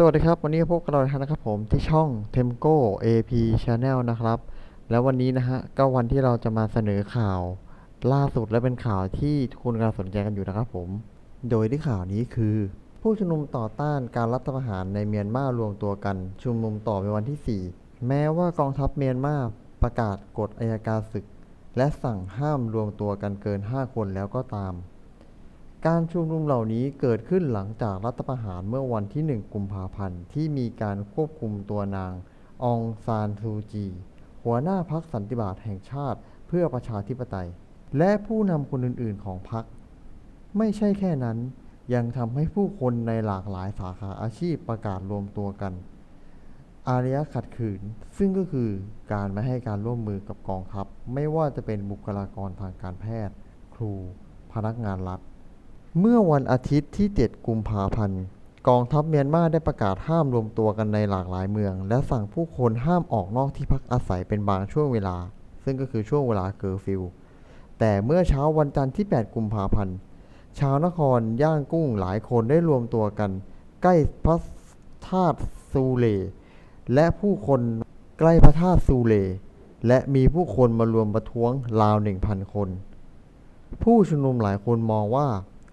สวัสดีครับ วันนี้พบกับเราอีกครั้งนะครับผมที่ช่อง Temco AP Channel นะครับ แล้ววันนี้นะฮะก็วันที่เราจะมาเสนอข่าว ล่าสุดและเป็นข่าวที่ทุกคนกำลังสนใจกันอยู่นะครับผม โดยที่ข่าวนี้คือ ผู้ชุมนุมต่อต้านการรัฐประหารในเมียนมารวมตัวกัน ชุมนุมต่อในวันที่ 4 แม้ว่ากองทัพเมียนมาประกาศกฎอัยการศึก และสั่งห้ามรวมตัวกันเกิน 5 คนแล้วก็ตาม การชุมนุมเหล่านี้เกิดขึ้นหลังจากรัฐประหารเมื่อวันที่ 1 กุมภาพันธ์ ที่มีการควบคุมตัวนางองซานซูจี หัวหน้าพักสันติบาตแห่งชาติเพื่อประชาธิปไตย และผู้นำคนอื่น ๆ ของพรรคไม่ใช่แค่นั้น ยังทำให้ผู้คนในหลากหลายสาขาอาชีพประกาศรวมตัวกัน อารยะขัดขืน ซึ่งก็คือการไม่ให้การร่วมมือกับกองทัพ ไม่ว่าจะเป็นบุคลากรทางการแพทย์ ครู พนักงานรัฐ เมื่อวันอาทิตย์ที่ 7 กุมภาพันธ์ กองทัพเมียนมาได้ประกาศห้ามรวมตัวกันในหลากหลายเมือง และสั่งผู้คนห้ามออกนอกที่พักอาศัยเป็นบางช่วงเวลา ซึ่งก็คือช่วงเวลาเคอร์ฟิว แต่เมื่อเช้าวันจันทร์ที่ 8 กุมภาพันธ์ ชาวนครย่างกุ้งหลายคนได้รวมตัวกัน ใกล้พระธาตุซูเล และผู้คนใกล้พระธาตุซูเล และมีผู้คนมารวมประท้วงราว 1,000 คน ผู้ชุมนุมหลายคนมองว่า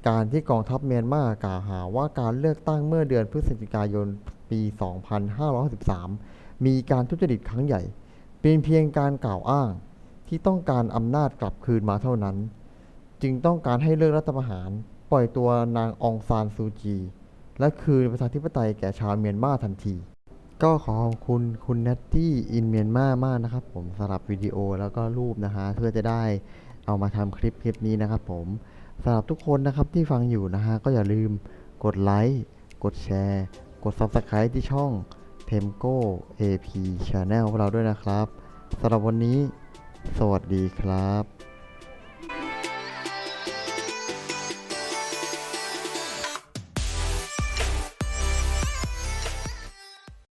การที่กองทัพเมียนมากล่าวหาว่าการเลือกตั้งเมื่อเดือนพฤศจิกายนปี 2563 มีการทุจริตครั้งใหญ่ เป็นเพียงการกล่าวอ้างที่ต้องการอำนาจกลับคืนมาเท่านั้น จึงต้องการให้เลิกรัฐประหาร ปล่อยตัวนางองซานซูจี และคืนประชาธิปไตยแก่ชาวเมียนมาทันที ก็ขอขอบคุณคุณนัตตี้อินเมียนมามากนะครับผมสำหรับวิดีโอแล้วก็รูปนะฮะเพื่อจะได้เอามาทำคลิปคลิปนี้นะครับผม สำหรับทุกคนนะครับที่ฟังอยู่นะฮะก็อย่าลืมกดไลค์กดแชร์ กด Subscribe ที่ช่อง Temco AP Channel ของเราด้วยนะครับสำหรับวันนี้ สวัสดีครับ